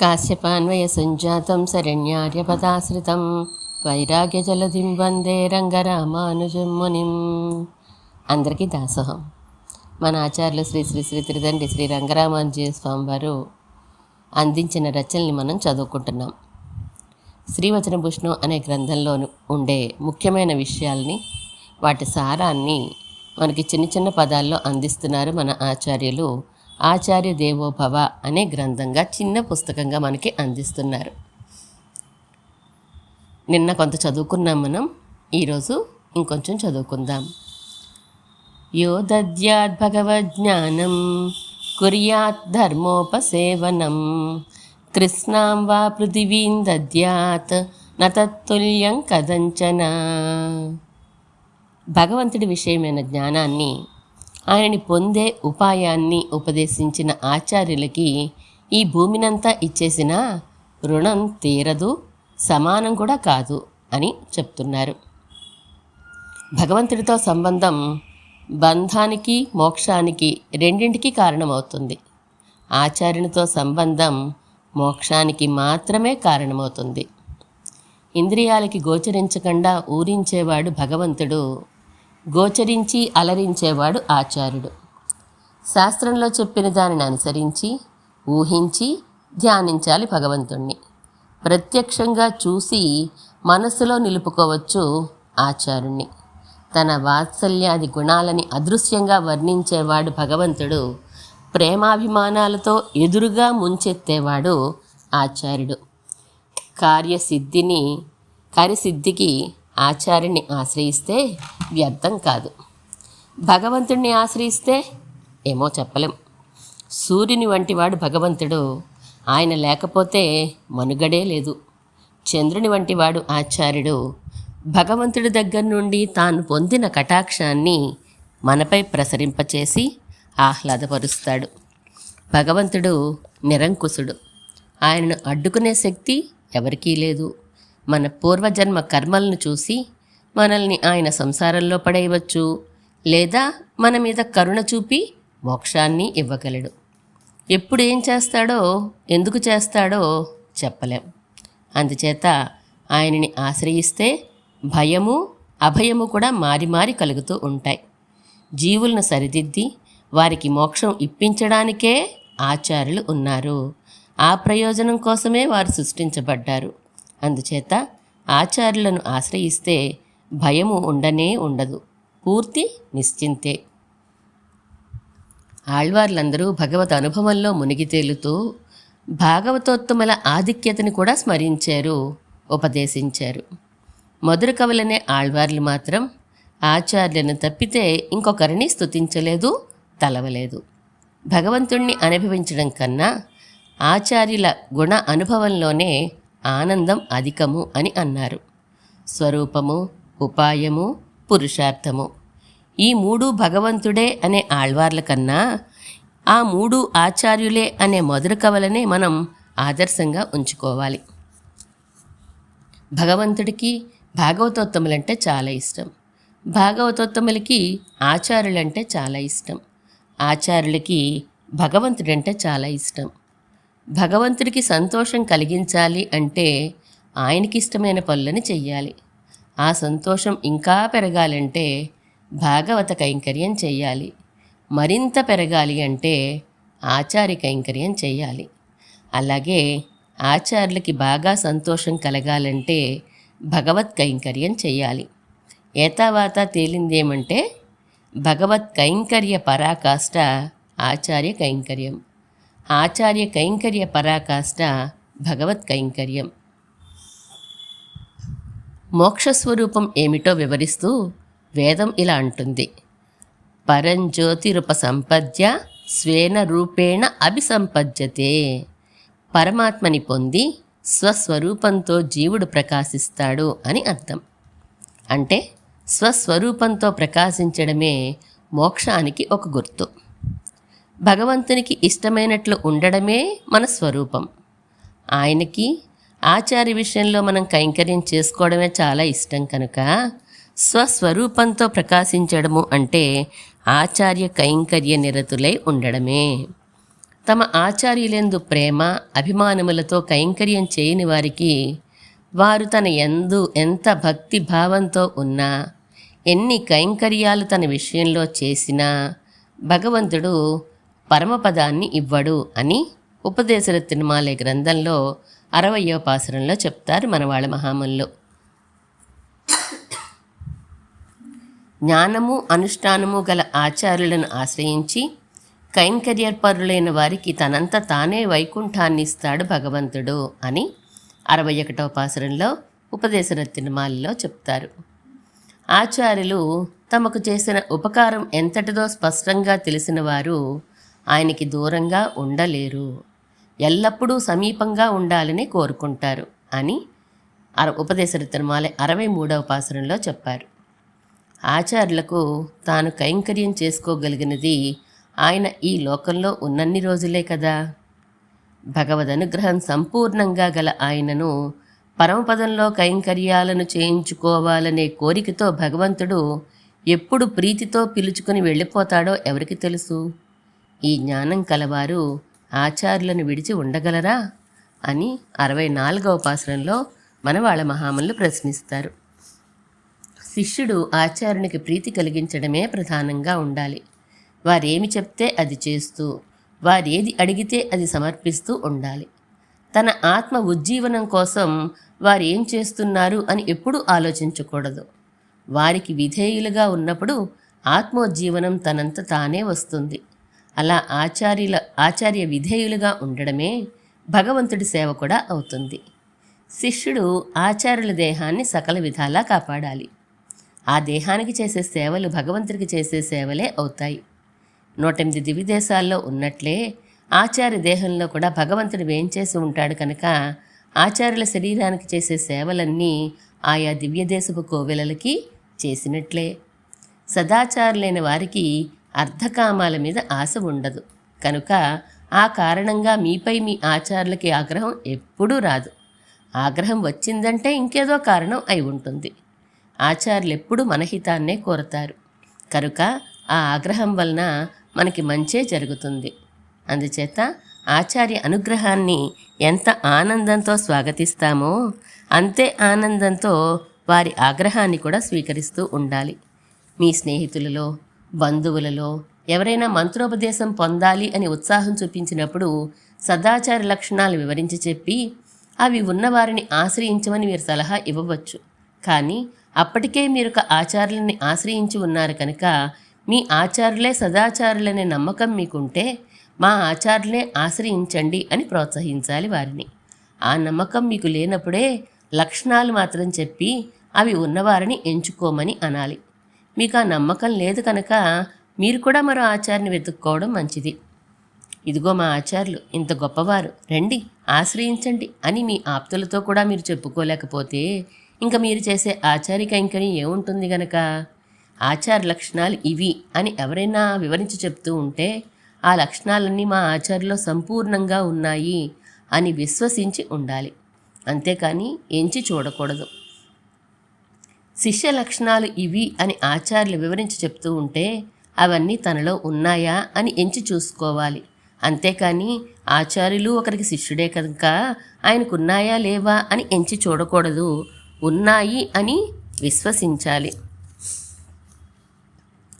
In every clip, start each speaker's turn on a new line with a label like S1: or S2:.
S1: కాశ్యపాన్వయ కాశ్యపాన్వయసञ्जातं వైరాగ్య వైరాగ్యజలధిం వందే రంగరామానుజం మునిం అందరికీ దాసోహం. మన ఆచార్యులు శ్రీ శ్రీ శ్రీ త్రిదండ్రి శ్రీ రంగరామానుజయ స్వామి వారు అందించిన రచనల్ని మనం చదువుకుంటున్నాం. శ్రీవచన భూషణం అనే గ్రంథంలో ఉండే ముఖ్యమైన విషయాల్ని వాటి సారాన్ని మనకి చిన్న చిన్న పదాల్లో అందిస్తున్నారు మన ఆచార్యులు ఆచార్య దేవోభవ అనే గ్రంథంగా చిన్న పుస్తకంగా మనకి అందిస్తున్నారు. నిన్న కొంత చదువుకున్నాం మనం ఈరోజు ఇంకొంచెం చదువుకుందాం. యో దద్యాద్ భగవజ్ఞానం కుర్యాత్ ధర్మోపసేవనం కృష్ణాం వా పృథివీం దద్యాత్ నతత్తుల్యం కదంచన భగవంతుడి విషయమైన జ్ఞానాన్ని ఆయనని పొందే ఉపాయాన్ని ఉపదేశించిన ఆచార్యులకి ఈ భూమినంతా ఇచ్చేసిన రుణం తీరదు సమానం కూడా కాదు అని చెప్తున్నారు. భగవంతుడితో సంబంధం బంధానికి మోక్షానికి రెండింటికి కారణమవుతుంది. ఆచార్యునితో సంబంధం మోక్షానికి మాత్రమే కారణమవుతుంది. ఇంద్రియాలకి గోచరించకుండా ఊరించేవాడు భగవంతుడు గోచరించి అలరించేవాడు ఆచార్యుడు. శాస్త్రంలో చెప్పిన దానిని అనుసరించి ఊహించి ధ్యానించాలి భగవంతుణ్ణి. ప్రత్యక్షంగా చూసి మనసులో నిలుపుకోవచ్చు ఆచారుణ్ణి తన వాత్సల్యాది గుణాలని అదృశ్యంగా వర్ణించేవాడు భగవంతుడు ప్రేమాభిమానాలతో ఎదురుగా ముంచెత్తేవాడు ఆచార్యుడు. కార్యసిద్ధిని కార్యసిద్ధికి ఆచార్యుని ఆశ్రయిస్తే వ్యర్థం కాదు. భగవంతుణ్ణి ఆశ్రయిస్తే ఏమో చెప్పలేం. సూర్యుని వంటివాడు భగవంతుడు. ఆయన లేకపోతే మనుగడే లేదు. చంద్రుని వంటివాడు ఆచార్యుడు. భగవంతుడి దగ్గర నుండి తాను పొందిన కటాక్షాన్ని మనపై ప్రసరింపచేసి ఆహ్లాదపరుస్తాడు. భగవంతుడు నిరంకుశుడు. ఆయనను అడ్డుకునే శక్తి ఎవరికీ లేదు. మన పూర్వజన్మ కర్మలను చూసి మనల్ని ఆయన సంసారంలో పడేయవచ్చు లేదా మన మీద కరుణ చూపి మోక్షాన్ని ఇవ్వగలడు. ఎప్పుడు ఏం చేస్తాడో ఎందుకు చేస్తాడో చెప్పలేం. అందుచేత ఆయనని ఆశ్రయిస్తే భయము అభయము కూడా మారి మారి కలుగుతూ ఉంటాయి. జీవులను సరిదిద్ది వారికి మోక్షం ఇప్పించడానికే ఆచార్యులు ఉన్నారు. ఆ ప్రయోజనం కోసమే వారు సృష్టించబడ్డారు. అందుచేత ఆచార్యులను ఆశ్రయిస్తే భయము ఉండనే ఉండదు. పూర్తి నిశ్చింతే. ఆళ్వార్లందరూ భగవత్ అనుభవంలో మునిగి తేలుతూ భాగవతోత్తముల ఆధిక్యతని కూడా స్మరించారు ఉపదేశించారు. మధుర కవులనే ఆళ్వార్లు మాత్రం ఆచార్యులను తప్పితే ఇంకొకరిని స్థుతించలేదు తలవలేదు. భగవంతుణ్ణి అనుభవించడం కన్నా ఆచార్యుల గుణ అనుభవంలోనే ఆనందం అధికము అని అన్నారు. స్వరూపము ఉపాయము పురుషార్థము. ఈ మూడు భగవంతుడే అనే ఆళ్వార్ల కన్నా ఆ మూడు ఆచార్యులే అనే మొదటి కవలనే మనం ఆదర్శంగా ఉంచుకోవాలి. భగవంతుడికి భాగవతోత్తములంటే చాలా ఇష్టం. భాగవతోత్తములకి ఆచార్యులంటే చాలా ఇష్టం. ఆచార్యులకి భగవంతుడంటే చాలా ఇష్టం. భగవంతుడికి సంతోషం కలిగించాలి అంటే ఆయనకి ఇష్టమైన పనులని చెయ్యాలి. ఆ సంతోషం ఇంకా పెరగాలంటే భాగవత కైంకర్యం చెయ్యాలి. మరింత పెరగాలి అంటే ఆచార్య కైంకర్యం చెయ్యాలి. అలాగే ఆచార్యులకి బాగా సంతోషం కలగాలంటే భగవత్ కైంకర్యం చెయ్యాలి. ఏతావాత తేలిందేమంటే భగవత్ కైంకర్య పరాకాష్ట ఆచార్య కైంకర్యం. ఆచార్య కైంకర్య పరాకాష్ట భగవత్ కైంకర్యం. మోక్షస్వరూపం ఏమిటో వివరిస్తూ వేదం ఇలా అంటుంది. పరంజ్యోతిరుప సంపద్య స్వేన రూపేణ అభిసంపద్యతే. పరమాత్మని పొంది స్వస్వరూపంతో జీవుడు ప్రకాశిస్తాడు అని అర్థం. అంటే స్వస్వరూపంతో ప్రకాశించడమే మోక్షానికి ఒక గుర్తు. భగవంతునికి ఇష్టమైనట్లు ఉండడమే మన స్వరూపం. ఆయనకి ఆచార్య విషయంలో మనం కైంకర్యం చేసుకోవడమే చాలా ఇష్టం కనుక స్వస్వరూపంతో ప్రకాశించడము అంటే ఆచార్య కైంకర్య నిరతులై ఉండడమే. తమ ఆచార్యులందు ప్రేమ అభిమానములతో కైంకర్యం చేయని వారికి వారు తన ఎందు ఎంత భక్తి భావంతో ఉన్నా ఎన్ని కైంకర్యాలు తన విషయంలో చేసినా భగవంతుడు పరమపదాన్ని ఇవ్వడు అని ఉపదేశర తిరుమాలే గ్రంథంలో అరవయో పాసరంలో చెప్తారు మనవాళ్ళ మహాముల్లో జ్ఞానము అనుష్ఠానము గల ఆచార్యులను ఆశ్రయించి కైంకర్యపరులైన వారికి తనంత తానే వైకుంఠాన్ని ఇస్తాడు భగవంతుడు అని అరవై ఒకటవ పాసరంలో ఉపదేశరత్నమాలలో చెప్తారు. ఆచార్యులు తమకు చేసిన ఉపకారం ఎంతటిదో స్పష్టంగా తెలిసిన వారు ఆయనకి దూరంగా ఉండలేరు. ఎల్లప్పుడూ సమీపంగా ఉండాలని కోరుకుంటారు అని అర ఉపదేశరత్నమాల అరవై మూడవ పాసరంలో చెప్పారు. ఆచార్యులకు తాను కైంకర్యం చేసుకోగలిగినది ఆయన ఈ లోకంలో ఉన్నన్ని రోజులే కదా. భగవద్ అనుగ్రహం సంపూర్ణంగా గల ఆయనను పరమపదంలో కైంకర్యాలను చేయించుకోవాలనే కోరికతో భగవంతుడు ఎప్పుడు ప్రీతితో పిలుచుకుని వెళ్ళిపోతాడో ఎవరికి తెలుసు? ఈ జ్ఞానం కలవారు ఆచార్యులను విడిచి ఉండగలరా అని అరవై నాలుగవ పాసరంలో మనవాళ్ళ మహాములు ప్రశ్నిస్తారు. శిష్యుడు ఆచార్యునికి ప్రీతి కలిగించడమే ప్రధానంగా ఉండాలి. వారేమి చెప్తే అది చేస్తూ వారేది అడిగితే అది సమర్పిస్తూ ఉండాలి. తన ఆత్మ ఉజ్జీవనం కోసం వారేం చేస్తున్నారు అని ఎప్పుడూ ఆలోచించకూడదు. వారికి విధేయులుగా ఉన్నప్పుడు ఆత్మోజ్జీవనం తనంత తానే వస్తుంది. అలా ఆచార్యుల ఆచార్య విధేయులుగా ఉండడమే భగవంతుడి సేవ కూడా అవుతుంది. శిష్యుడు ఆచార్యుల దేహాన్ని సకల విధాలా కాపాడాలి. ఆ దేహానికి చేసే సేవలు భగవంతుడికి చేసే సేవలే అవుతాయి. నూటెనిమిది దివిదేశాల్లో ఉన్నట్లే ఆచార్య దేహంలో కూడా భగవంతుడు వేంచేసి ఉంటాడు కనుక ఆచార్యుల శరీరానికి చేసే సేవలన్నీ ఆయా దివ్యదేశపు కోవెలలకి చేసినట్లే. సదాచారులైన వారికి అర్ధకామాల మీద ఆశ ఉండదు. కనుక ఆ కారణంగా మీపై మీ ఆచారులకి ఆగ్రహం ఎప్పుడూ రాదు. ఆగ్రహం వచ్చిందంటే ఇంకేదో కారణం అయి ఉంటుంది. ఆచార్యులు ఎప్పుడూ మనహితాన్నే కోరతారు. కనుక ఆ ఆగ్రహం వలన మనకి మంచే జరుగుతుంది. అందుచేత ఆచార్య అనుగ్రహాన్ని ఎంత ఆనందంతో స్వాగతిస్తామో అంతే ఆనందంతో వారి ఆగ్రహాన్ని కూడా స్వీకరిస్తూ ఉండాలి. మీ స్నేహితులలో బంధువులలో ఎవరైనా మంత్రోపదేశం పొందాలి అని ఉత్సాహం చూపించినప్పుడు సదాచార లక్షణాలు వివరించి చెప్పి అవి ఉన్నవారిని ఆశ్రయించమని మీరు సలహా ఇవ్వవచ్చు. కానీ అప్పటికే మీరు ఒక ఆచార్యులని ఆశ్రయించి ఉన్నారు కనుక మీ ఆచార్యులే సదాచారులనే నమ్మకం మీకుంటే మా ఆచార్యులే ఆశ్రయించండి అని ప్రోత్సహించాలి వారిని. ఆ నమ్మకం మీకు లేనప్పుడే లక్షణాలు మాత్రం చెప్పి అవి ఉన్నవారిని ఎంచుకోమని అనాలి. మీకు ఆ నమ్మకం లేదు కనుక మీరు కూడా మరో ఆచార్యని వెతుక్కోవడం మంచిది. ఇదిగో మా ఆచార్యులు ఇంత గొప్పవారు. రండి ఆశ్రయించండి అని మీ ఆప్తులతో కూడా మీరు చెప్పుకోలేకపోతే ఇంకా మీరు చేసే ఆచార్య కైంకర్యం ఏముంటుంది గనక? ఆచార లక్షణాలు ఇవి అని ఎవరైనా వివరించి చెప్తూ ఉంటే ఆ లక్షణాలన్నీ మా ఆచార్యలో సంపూర్ణంగా ఉన్నాయి అని విశ్వసించి ఉండాలి. అంతేకాని ఎంచి చూడకూడదు. శిష్య లక్షణాలు ఇవి అని ఆచార్యులు వివరించి చెప్తూ ఉంటే అవన్నీ తనలో ఉన్నాయా అని ఎంచి చూసుకోవాలి. అంతేకాని ఆచార్యులు ఒకరికి శిష్యుడే కనుక ఆయనకున్నాయా లేవా అని ఎంచి చూడకూడదు. ఉన్నాయి అని విశ్వసించాలి.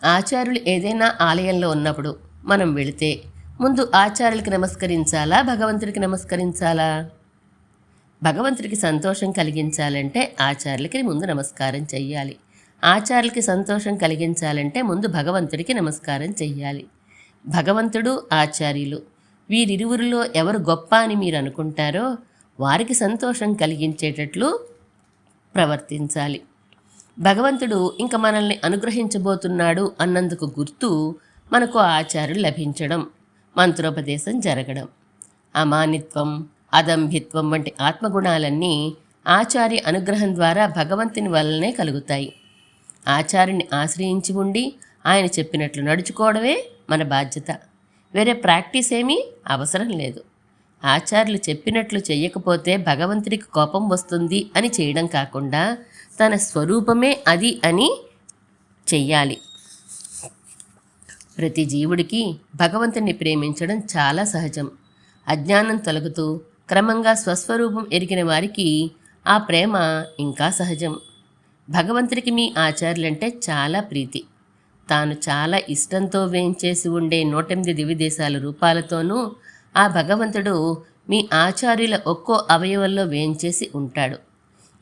S1: ఆచార్యులు ఏదైనా ఆలయంలో ఉన్నప్పుడు మనం వెళితే ముందు ఆచార్యులకి నమస్కరించాలా భగవంతుడికి నమస్కరించాలా? భగవంతుడికి సంతోషం కలిగించాలంటే ఆచార్యులకి ముందు నమస్కారం చెయ్యాలి. ఆచార్యులకి సంతోషం కలిగించాలంటే ముందు భగవంతుడికి నమస్కారం చెయ్యాలి. భగవంతుడు ఆచార్యులు. వీరిరువురిలో ఎవరు గొప్ప అని మీరు అనుకుంటారో వారికి సంతోషం కలిగించేటట్లు ప్రవర్తించాలి. భగవంతుడు ఇంక మనల్ని అనుగ్రహించబోతున్నాడు అన్నందుకు గుర్తు మనకు ఆచార్యులు లభించడం మంత్రోపదేశం జరగడం. అమానిత్వం అదంభిత్వం వంటి ఆత్మగుణాలన్నీ ఆచార్య అనుగ్రహం ద్వారా భగవంతుని వల్లనే కలుగుతాయి. ఆచార్యుని ఆశ్రయించి ఉండి ఆయన చెప్పినట్లు నడుచుకోవడమే మన బాధ్యత. వేరే ప్రాక్టీస్ ఏమీ అవసరం లేదు. ఆచార్యులు చెప్పినట్లు చేయకపోతే భగవంతుడికి కోపం వస్తుంది అని చేయడం కాకుండా తన స్వరూపమే అది అని చెయ్యాలి. ప్రతి జీవుడికి భగవంతుని ప్రేమించడం చాలా సహజం. అజ్ఞానం తొలగుతూ క్రమంగా స్వస్వరూపం ఎరిగిన వారికి ఆ ప్రేమ ఇంకా సహజం. భగవంతుడికి మీ ఆచార్యులంటే చాలా ప్రీతి. తాను చాలా ఇష్టంతో వేయించేసి ఉండే నూటెనిమిది దివిదేశాల రూపాలతోనూ ఆ భగవంతుడు మీ ఆచార్యుల ఒక్కో అవయవంలో వేయించేసి ఉంటాడు.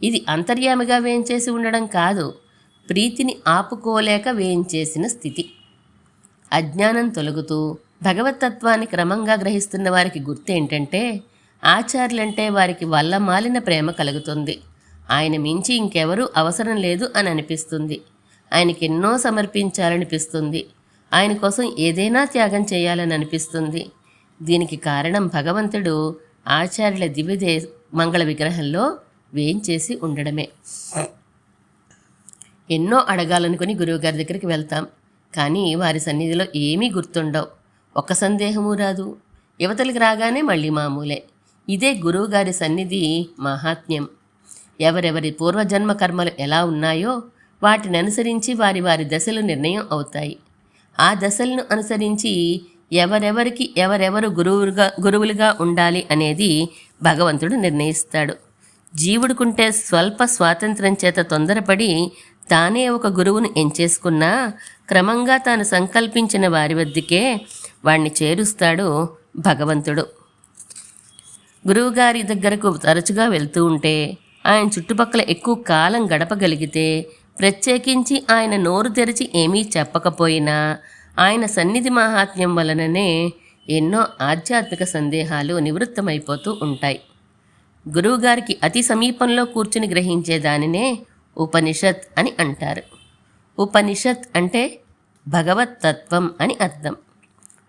S1: ఇది అంతర్యామిగా వేయించేసి ఉండడం కాదు ప్రీతిని ఆపుకోలేక వేయించేసిన స్థితి. అజ్ఞానం తొలగుతూ భగవతత్వాన్ని క్రమంగా గ్రహిస్తున్న వారికి గుర్తేంటంటే ఆచార్యులంటే వారికి వల్ల మాలిన ప్రేమ కలుగుతుంది. ఆయన మించి ఇంకెవరూ అవసరం లేదు అని అనిపిస్తుంది. ఆయనకి ఎన్నో సమర్పించాలనిపిస్తుంది. ఆయన కోసం ఏదైనా త్యాగం చేయాలని అనిపిస్తుంది. దీనికి కారణం భగవంతుడు ఆచార్యుల దివ్యదే మంగళ విగ్రహంలో వేయించేసి ఉండడమే. ఎన్నో అడగాలనుకుని గురువుగారి దగ్గరికి వెళ్తాం. కానీ వారి సన్నిధిలో ఏమీ గుర్తుండవు. ఒక్క సందేహము రాదు. యువతలకు రాగానే మళ్ళీ మామూలే. ఇదే గురువుగారి సన్నిధి మహాత్మ్యం. ఎవరెవరి పూర్వజన్మ కర్మలు ఎలా ఉన్నాయో వాటిని అనుసరించి వారి వారి దశలు నిర్ణయం అవుతాయి. ఆ దశలను అనుసరించి ఎవరెవరికి ఎవరెవరు గురువులుగా గురువులుగా ఉండాలి అనేది భగవంతుడు నిర్ణయిస్తాడు. జీవుడుకుంటే స్వల్ప స్వాతంత్రం చేత తొందరపడి తానే ఒక గురువును ఎంచేసుకున్నా క్రమంగా తాను సంకల్పించిన వారి వద్దకే వాణ్ణి చేరుస్తాడు భగవంతుడు. గురువుగారి దగ్గరకు తరచుగా వెళ్తూ ఉంటే ఆయన చుట్టుపక్కల ఎక్కువ కాలం గడపగలిగితే ప్రత్యేకించి ఆయన నోరు తెరిచి ఏమీ చెప్పకపోయినా ఆయన సన్నిధి మహాత్మ్యం వలననే ఎన్నో ఆధ్యాత్మిక సందేహాలు నివృత్తమైపోతూ ఉంటాయి. గురువుగారికి అతి సమీపంలో కూర్చుని గ్రహించే దానినే ఉపనిషత్ అని అంటారు. ఉపనిషత్ అంటే భగవత్ తత్వం అని అర్థం.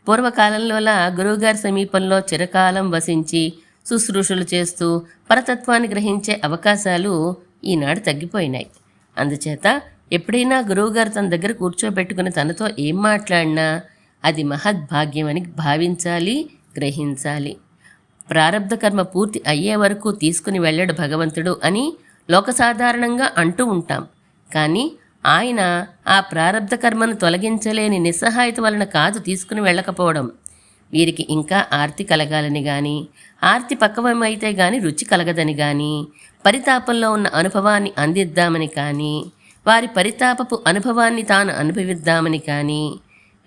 S1: పూర్వకాలంలోలా గురువుగారి సమీపంలో చిరకాలం వసించి శుశ్రూషలు చేస్తూ పరతత్వాన్ని గ్రహించే అవకాశాలు ఈనాడు తగ్గిపోయినాయి. అందుచేత ఎప్పుడైనా గురువుగారు తన దగ్గర కూర్చోబెట్టుకుని తనతో ఏం మాట్లాడినా అది మహద్భాగ్యం అని భావించాలి గ్రహించాలి. ప్రారంధ కర్మ పూర్తి అయ్యే వరకు తీసుకుని వెళ్ళడు భగవంతుడు అని లోకసాధారణంగా అంటూ ఉంటాం. కానీ ఆయన ఆ ప్రారంధ కర్మను తొలగించలేని నిస్సహాయత వలన కాదు తీసుకుని వెళ్ళకపోవడం. వీరికి ఇంకా ఆర్తి కలగాలని కానీ ఆర్తి పక్కవమైతే గాని రుచి కలగదని కానీ పరితాపంలో ఉన్న అనుభవాన్ని అందిద్దామని కానీ వారి పరితాపపు అనుభవాన్ని తాను అనుభవిద్దామని కానీ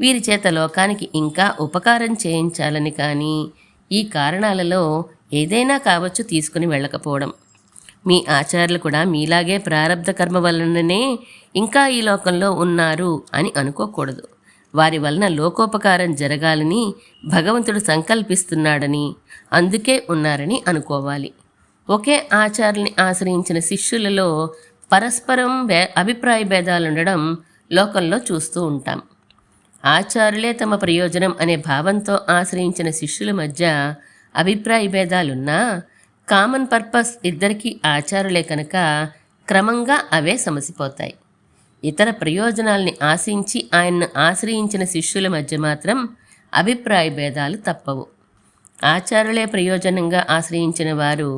S1: వీరి చేత లోకానికి ఇంకా ఉపకారం చేయించాలని కానీ ఈ కారణాలలో ఏదైనా కావచ్చు తీసుకుని వెళ్ళకపోవడం. మీ ఆచార్యులు కూడా మీలాగే ప్రారంధ కర్మ వలననే ఇంకా ఈ లోకంలో ఉన్నారు అని అనుకోకూడదు. వారి వలన లోకోపకారం జరగాలని భగవంతుడు సంకల్పిస్తున్నాడని అందుకే ఉన్నారని అనుకోవాలి. ఒకే ఆచార్యుల్ని ఆశ్రయించిన శిష్యులలో పరస్పరం భే అభిప్రాయ భేదాలుండడం లోకంలో చూస్తూ ఉంటాం. ఆచార్యులే తమ ప్రయోజనం అనే భావంతో ఆశ్రయించిన శిష్యుల మధ్య అభిప్రాయ భేదాలున్నా కామన్ పర్పస్ ఇద్దరికీ ఆచారులే కనుక క్రమంగా అవే సమసిపోతాయి. ఇతర ప్రయోజనాల్ని ఆశించి ఆయన్ను ఆశ్రయించిన శిష్యుల మధ్య మాత్రం అభిప్రాయ భేదాలు తప్పవు. ఆచారులే ప్రయోజనంగా ఆశ్రయించిన వారు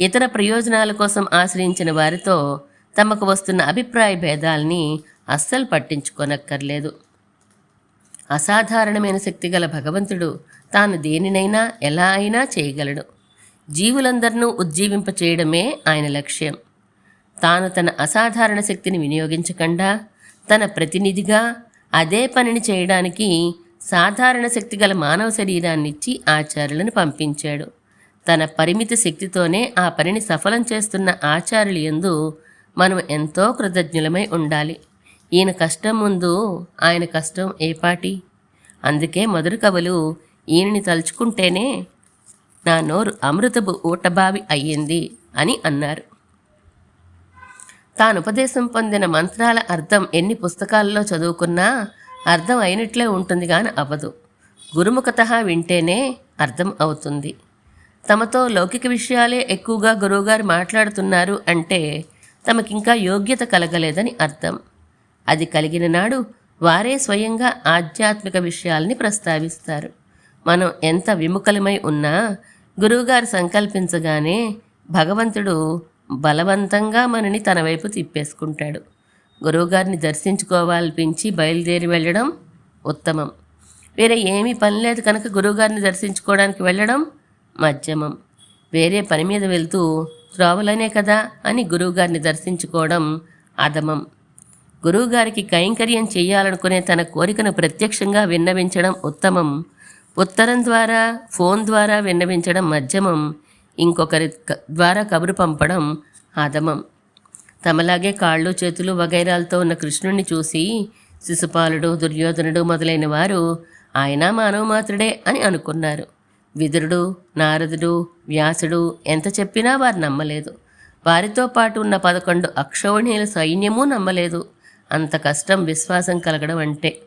S1: ఇతర ప్రయోజనాల కోసం ఆశ్రయించిన వారితో తమకు వస్తున్న అభిప్రాయ భేదాల్ని అస్సలు పట్టించుకోనక్కర్లేదు. అసాధారణమైన శక్తి గల భగవంతుడు తాను దేనినైనా ఎలా అయినా చేయగలడు. జీవులందరినూ ఉజ్జీవింప చేయడమే ఆయన లక్ష్యం. తాను తన అసాధారణ శక్తిని వినియోగించకుండా తన ప్రతినిధిగా అదే పనిని చేయడానికి సాధారణ శక్తి గల మానవ శరీరాన్నిచ్చి ఆచార్యులను పంపించాడు. తన పరిమిత శక్తితోనే ఆ పనిని సఫలం చేస్తున్న ఆచార్యులు ఎందు మనం ఎంతో కృతజ్ఞులమై ఉండాలి. ఈయన కష్టం ముందు ఆయన కష్టం ఏపాటి అందుకే మొదటి కవులు ఈయనని తలుచుకుంటేనే నా నోరు అమృతపు ఊటబావి అయ్యింది అని అన్నారు. తాను ఉపదేశం పొందిన మంత్రాల అర్థం ఎన్ని పుస్తకాల్లో చదువుకున్నా అర్థం అయినట్లే ఉంటుంది గాని అవ్వదు. గురుముఖత వింటేనే అర్థం అవుతుంది. తమతో లౌకిక విషయాలే ఎక్కువగా గురువుగారు మాట్లాడుతున్నారు అంటే తమకింకా యోగ్యత కలగలేదని అర్థం. అది కలిగిన నాడు వారే స్వయంగా ఆధ్యాత్మిక విషయాల్ని ప్రస్తావిస్తారు. మనం ఎంత విముఖలమై ఉన్నా గురువుగారు సంకల్పించగానే భగవంతుడు బలవంతంగా మనని తన వైపు తిప్పేసుకుంటాడు. గురువుగారిని దర్శించుకోవాలనిపించి బయలుదేరి వెళ్ళడం ఉత్తమం. వేరే ఏమీ పని లేదు కనుక గురువుగారిని దర్శించుకోవడానికి వెళ్ళడం మధ్యమం. వేరే పని మీద వెళ్తూ త్రోవలనే కదా అని గురువుగారిని దర్శించుకోవడం అధమం. గురువుగారికి కైంకర్యం చేయాలనుకునే తన కోరికను ప్రత్యక్షంగా విన్నవించడం ఉత్తమం. ఉత్తరం ద్వారా ఫోన్ ద్వారా విన్నవించడం మధ్యమం. ఇంకొకరి క- ద్వారా కబురు పంపడం అధమం తమలాగే కాళ్ళు చేతులు వగైరాలతో ఉన్న కృష్ణుణ్ణి చూసి శిశుపాలుడు దుర్యోధనుడు మొదలైన వారు ఆయన మానవ మాత్రుడే అని అనుకున్నారు. విదురుడు నారదుడు వ్యాసుడు ఎంత చెప్పినా వారు నమ్మలేదు. వారితో పాటు ఉన్న పదకొండు అక్షోణీయుల సైన్యమూ నమ్మలేదు. అంత కష్టం విశ్వాసం కలగడం అంటే.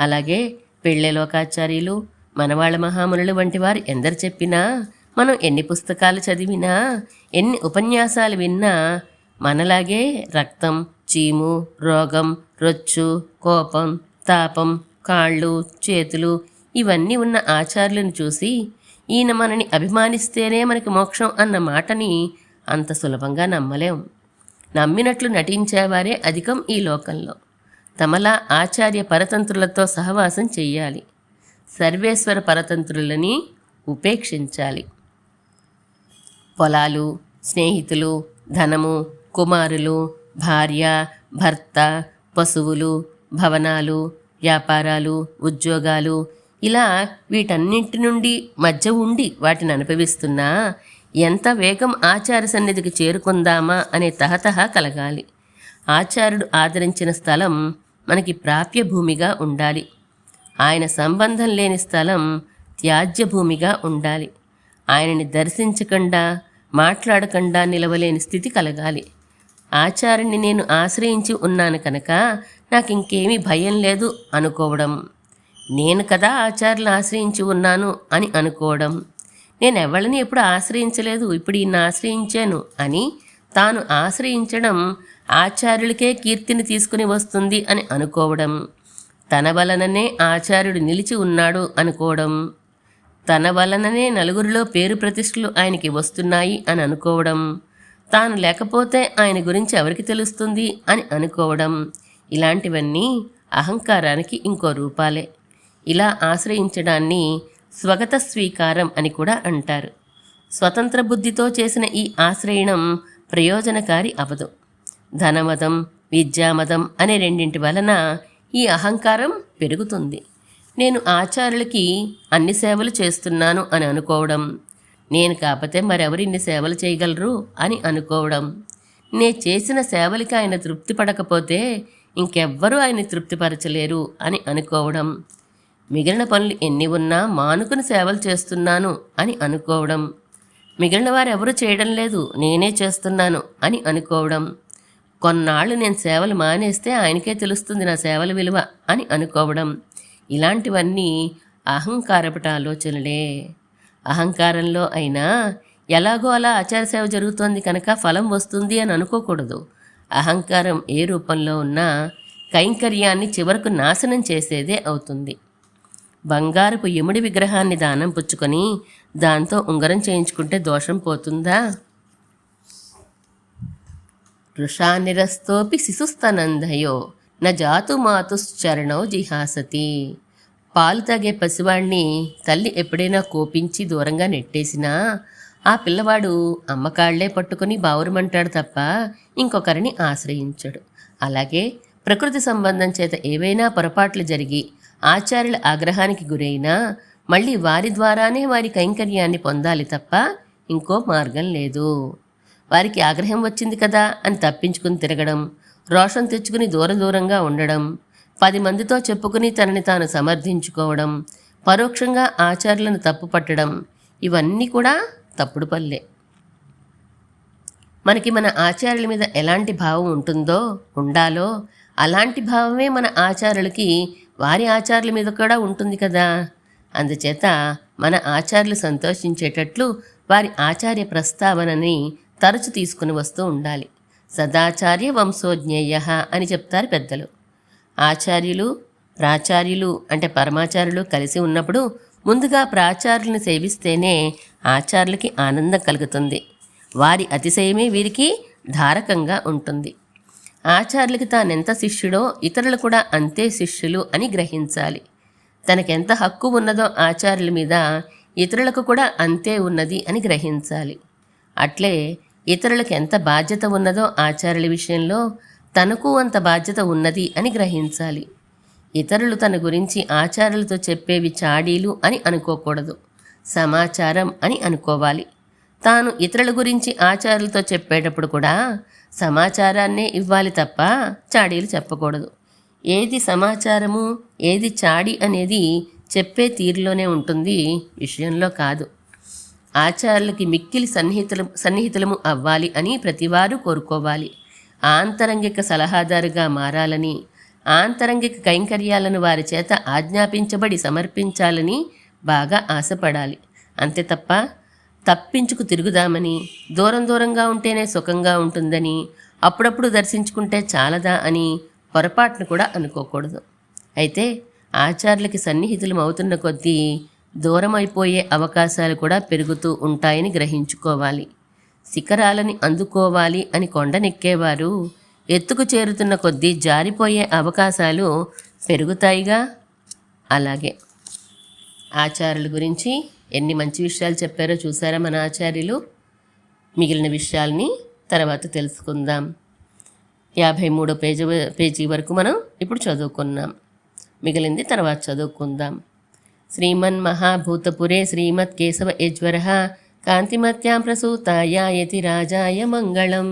S1: అలాగే పెళ్ళే లోకాచార్యులు మనవాళ్ళ మహామునులు వంటి వారు ఎందరు చెప్పినా మనం ఎన్ని పుస్తకాలు చదివినా ఎన్ని ఉపన్యాసాలు విన్నా మనలాగే రక్తం చీము రోగం రొచ్చు కోపం తాపం కాళ్ళు చేతులు ఇవన్నీ ఉన్న ఆచార్యులను చూసి ఈయన మనని అభిమానిస్తేనే మనకి మోక్షం అన్న మాటని అంత సులభంగా నమ్మలేం. నమ్మినట్లు నటించేవారే అధికం ఈ లోకంలో. తమలా ఆచార్య పరతంత్రులతో సహవాసం చెయ్యాలి. సర్వేశ్వర పరతంత్రులని ఉపేక్షించాలి. పొలాలు స్నేహితులు ధనము కుమారులు భార్య భర్త పశువులు భవనాలు వ్యాపారాలు ఉద్యోగాలు ఇలా వీటన్నింటి నుండి మధ్య ఉండి వాటిని అనుభవిస్తున్నా ఎంత వేగం ఆచార సన్నిధికి చేరుకుందామా అనే తహతహ కలగాలి. ఆచార్యుడు ఆదరించిన స్థలం మనకి ప్రాప్య భూమిగా ఉండాలి. ఆయన సంబంధం లేని స్థలం త్యాజ్య భూమిగా ఉండాలి. ఆయనని దర్శించకుండా మాట్లాడకుండా నిలవలేని స్థితి కలగాలి. ఆచార్యుని నేను ఆశ్రయించి ఉన్నాను కనుక నాకు ఇంకేమీ భయం లేదు అనుకోవడం. నేను కదా ఆచార్యులను ఆశ్రయించి ఉన్నాను అని అనుకోవడం. నేను ఎవరిని ఎప్పుడు ఆశ్రయించలేదు ఇప్పుడు ఈయన ఆశ్రయించాను అని తాను ఆశ్రయించడం ఆచార్యులకే కీర్తిని తీసుకుని వస్తుంది అని అనుకోవడం. తన వలననే ఆచార్యుడు నిలిచి ఉన్నాడు అనుకోవడం. తన వలననే నలుగురిలో పేరు ప్రతిష్టలు ఆయనకి వస్తున్నాయి అని అనుకోవడం తాను లేకపోతే ఆయన గురించి ఎవరికి తెలుస్తుంది అని అనుకోవడం ఇలాంటివన్నీ అహంకారానికి ఇంకో రూపాలే. ఇలా ఆశ్రయించడాన్ని స్వగత స్వీకారం అని కూడా అంటారు. స్వతంత్ర బుద్ధితో చేసిన ఈ ఆశ్రయణం ప్రయోజనకారి అవదు. ధనమదం విద్యామదం అనే రెండింటి వలన ఈ అహంకారం పెరుగుతుంది. నేను ఆచార్యులకి అన్ని సేవలు చేస్తున్నాను అని అనుకోవడం. నేను కాకపోతే మరెవరు ఇన్ని సేవలు చేయగలరు అని అనుకోవడం. నే చేసిన సేవలకి ఆయన తృప్తి పడకపోతే ఇంకెవ్వరూ ఆయన తృప్తిపరచలేరు అని అనుకోవడం. మిగిలిన పనులు ఎన్ని ఉన్నా మానుకుని సేవలు చేస్తున్నాను అని అనుకోవడం. మిగిలిన వారు ఎవరు చేయడం లేదు నేనే చేస్తున్నాను అని అనుకోవడం. కొన్నాళ్ళు నేను సేవలు మానేస్తే ఆయనకే తెలుస్తుంది నా సేవల విలువ అని అనుకోవడం. ఇలాంటివన్నీ అహంకారపట ఆలోచనలే అహంకారంలో అయినా ఎలాగో అలా ఆచార సేవ జరుగుతోంది కనుక ఫలం వస్తుంది అని అనుకోకూడదు. అహంకారం ఏ రూపంలో ఉన్నా కైంకర్యాన్ని చివరకు నాశనం చేసేదే అవుతుంది. బంగారపు యముడి విగ్రహాన్ని దానం పుచ్చుకొని దాంతో ఉంగరం చేయించుకుంటే దోషం పోతుందా? వృషానిరస్తోపి శిశుస్తనందయో నా జాతు మాతుశ్చరణో జిహాసతి. పాలు తాగే పసివాణ్ణి తల్లి ఎప్పుడైనా కోపించి దూరంగా నెట్టేసినా ఆ పిల్లవాడు అమ్మకాళ్ళే పట్టుకుని బావురమంటాడు తప్ప ఇంకొకరిని ఆశ్రయించడు. అలాగే ప్రకృతి సంబంధం చేత ఏవైనా పొరపాట్లు జరిగి ఆచార్యుల ఆగ్రహానికి గురైనా మళ్ళీ వారి ద్వారానే వారి కైంకర్యాన్ని పొందాలి తప్ప ఇంకో మార్గం లేదు. వారికి ఆగ్రహం వచ్చింది కదా అని తప్పించుకుని తిరగడం రోషం తెచ్చుకుని దూర దూరంగా ఉండడం పది మందితో చెప్పుకుని తనని తాను సమర్థించుకోవడం పరోక్షంగా ఆచార్యులను తప్పు పట్టడం ఇవన్నీ కూడా తప్పుడు పల్లె మనకి మన ఆచార్యుల మీద ఎలాంటి భావం ఉంటుందో ఉండాలో అలాంటి భావమే మన ఆచార్యులకి వారి ఆచార్యుల మీద కూడా ఉంటుంది కదా. అందుచేత మన ఆచార్యులు సంతోషించేటట్లు వారి ఆచార్య ప్రస్తావనని తరచు తీసుకుని వస్తూ ఉండాలి. సదాచార్య వంశోజ్ఞేయ అని చెప్తారు పెద్దలు. ఆచార్యులు ప్రాచార్యులు అంటే పరమాచార్యులు కలిసి ఉన్నప్పుడు ముందుగా ప్రాచార్యులను సేవిస్తేనే ఆచార్యులకి ఆనందం కలుగుతుంది. వారి అతిశయమే వీరికి ధారకంగా ఉంటుంది. ఆచార్యులకి తానెంత శిష్యుడో ఇతరులు కూడా అంతే శిష్యులు అని గ్రహించాలి. తనకెంత హక్కు ఉన్నదో ఆచార్యుల మీద ఇతరులకు కూడా అంతే ఉన్నది అని గ్రహించాలి. అట్లే ఇతరులకు ఎంత బాధ్యత ఉన్నదో ఆచార్యుల విషయంలో తనకు అంత బాధ్యత ఉన్నది అని గ్రహించాలి. ఇతరులు తన గురించి ఆచారాలతో చెప్పేవి చాడీలు అని అనుకోకూడదు. సమాచారం అని అనుకోవాలి. తాను ఇతరుల గురించి ఆచారాలతో చెప్పేటప్పుడు కూడా సమాచారాన్నే ఇవ్వాలి తప్ప చాడీలు చెప్పకూడదు. ఏది సమాచారము ఏది చాడి అనేది చెప్పే తీరులోనే ఉంటుంది విషయంలో కాదు. ఆచార్యులకి మిక్కిలి సన్నిహితులు సన్నిహితులము అవ్వాలి అని ప్రతివారు కోరుకోవాలి. ఆంతరంగిక సలహాదారుగా మారాలని ఆంతరంగిక కైంకర్యాలను వారి చేత ఆజ్ఞాపించబడి సమర్పించాలని బాగా ఆశపడాలి. అంతే తప్ప తప్పించుకు తిరుగుదామని దూరం దూరంగా ఉంటేనే సుఖంగా ఉంటుందని అప్పుడప్పుడు దర్శించుకుంటే చాలదా అని పొరపాటును కూడా అనుకోకూడదు. అయితే ఆచార్యులకి సన్నిహితులం అవుతున్న కొద్దీ దూరం అయిపోయే అవకాశాలు కూడా పెరుగుతూ ఉంటాయని గ్రహించుకోవాలి. శిఖరాలని అందుకోవాలి అని కొండనెక్కేవారు ఎత్తుకు చేరుతున్న కొద్దీ జారిపోయే అవకాశాలు పెరుగుతాయిగా. అలాగే ఆచార్యుల గురించి ఎన్ని మంచి విషయాలు చెప్పారో చూసారా మన ఆచార్యులు? మిగిలిన విషయాల్ని తర్వాత తెలుసుకుందాం. యాభై మూడో పేజీ పేజీ వరకు మనం ఇప్పుడు చదువుకున్నాం. మిగిలింది తర్వాత చదువుకుందాం. శ్రీమన్ మహాభూతపురే శ్రీమత్ కేశవ యజ్వర కాంతిమత్యాం ప్రసూతాయ యతి రాజాయ మంగళం.